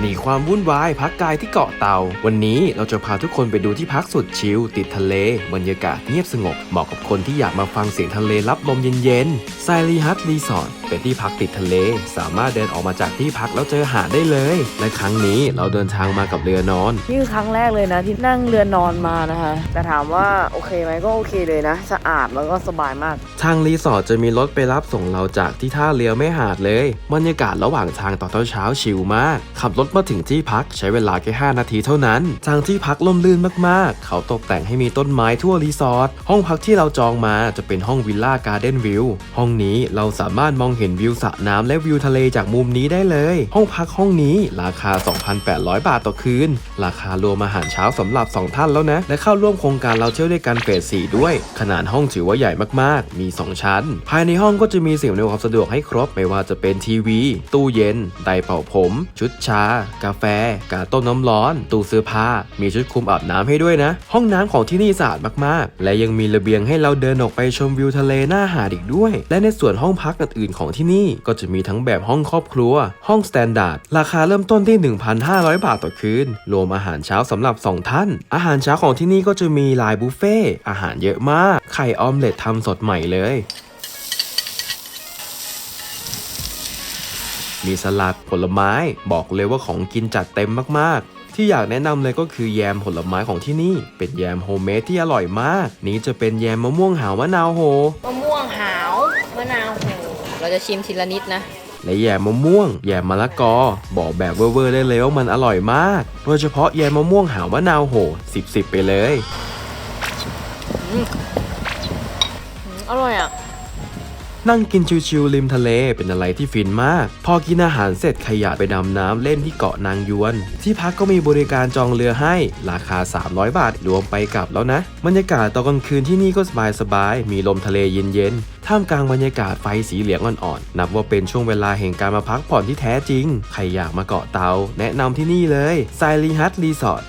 หนีความวุ่นวายพักกายที่เกาะเต่าวันนี้เราจะพาทุกคนไปดูที่พักสุดชิลติดทะเล บรรยากาศเงียบสงบ เหมาะกับคนที่อยากมาฟังเสียงทะเลรับลมเย็นๆไซรีฮัตรีสอร์ทเป็นที่พักติดทะเล สามารถเดินออกมาจากที่พักแล้วเจอหาดได้เลย และครั้งนี้เราเดินทางมากับเรือนอน นี่คือครั้งแรกเลยนะที่นั่งเรือนอนมานะคะแต่ถามว่าโอเคไหมก็โอเคเลยนะ สะอาดแล้วก็สบายมาก ทางรีสอร์ทจะมีรถไปรับส่งเราจากที่ท่าเรือไม่หาดเลย บรรยากาศระหว่างทางตอนเช้าๆชิลมาก ขับรถมาถึงที่พักใช้เวลาแค่ 5 นาทีเท่านั้น ทางที่พักล่มลื่นมากๆ เขาตกแต่งให้มีต้นไม้ทั่วรีสอร์ท ห้องพักที่เราจองมาจะเป็นห้องวิลล่าการ์เด้นวิว ห้องนี้เราสามารถมองเห็นวิวสระน้ำและวิวทะเลจากมุมนี้ได้เลย ห้องพักห้องนี้ราคา 2,800 บาทต่อคืน ราคารวมอาหารเช้าสำหรับ 2 ท่านแล้วนะ และเข้าร่วมโครงการเราเที่ยวด้วยกันเฟส4ด้วย ขนาดห้องถือว่าใหญ่มากๆ มี 2 ชั้น ภายในห้องก็จะมีสิ่งอำนวยความสะดวกให้ครบ ไม่ว่าจะเป็นทีวี ตู้เย็น ไดเป่าผม ชุดชากาแฟ กาต้มน้ำร้อน ตู้เสื้อผ้า มีชุดคลุมอาบน้ำให้ด้วยนะ ห้องน้ำของที่นี่สะอาดมากๆ และยังมีระเบียงให้เราเดินออกไปชมวิวทะเลหน้าหาดอีกด้วย และในส่วนห้องพักอื่นๆของที่นี่ก็จะมีทั้งแบบห้องครอบครัว ห้องสแตนดาร์ดราคาเริ่มต้นที่ 1,500 บาทต่อคืน รวมอาหารเช้าสำหรับ 2 ท่าน อาหารเช้าของที่นี่ก็จะมีลายบุฟเฟ่อาหารเยอะมาก ไข่ออมเล็ตทำสดใหม่เลย มีสลัดผลไม้บอกเลยว่าของกินจัดเต็มมากๆที่อยากแนะนำเลยก็คือแยมผลไม้ของที่นี่ เป็นแยมโฮมเมดที่อร่อยมาก นี้จะเป็นแยมมะม่วงหาวมะนาวโฮมะม่วงหาวมะนาวโหเราจะชิมทีละนิดนะ และแยมมะม่วง แยมมะละกอ บอกแบบเวอร์ๆได้เลยว่ามันอร่อยมาก โดยเฉพาะแยมมะม่วงหาวมะนาวโห10 10ไปเลยอืมอร่อยอะ นั่งกินชิวๆริมทะเลเป็นอะไรที่ฟินมาก พอกินอาหารเสร็จขยะไปดำน้ำเล่นที่เกาะนางยวน ที่พักก็มีบริการจองเรือให้ ราคา 300 บาทรวมไปกลับแล้วนะ บรรยากาศตอนกลางคืนที่นี่ก็สบายๆมีลมทะเลเย็นๆท่ามกลางบรรยากาศไฟสีเหลืองอ่อนๆนับว่าเป็นช่วงเวลาแห่งการมาพักผ่อนที่แท้จริง ใครอยากมาเกาะเตา แนะนำที่นี่เลยไซรีฮัตรีสอร์ท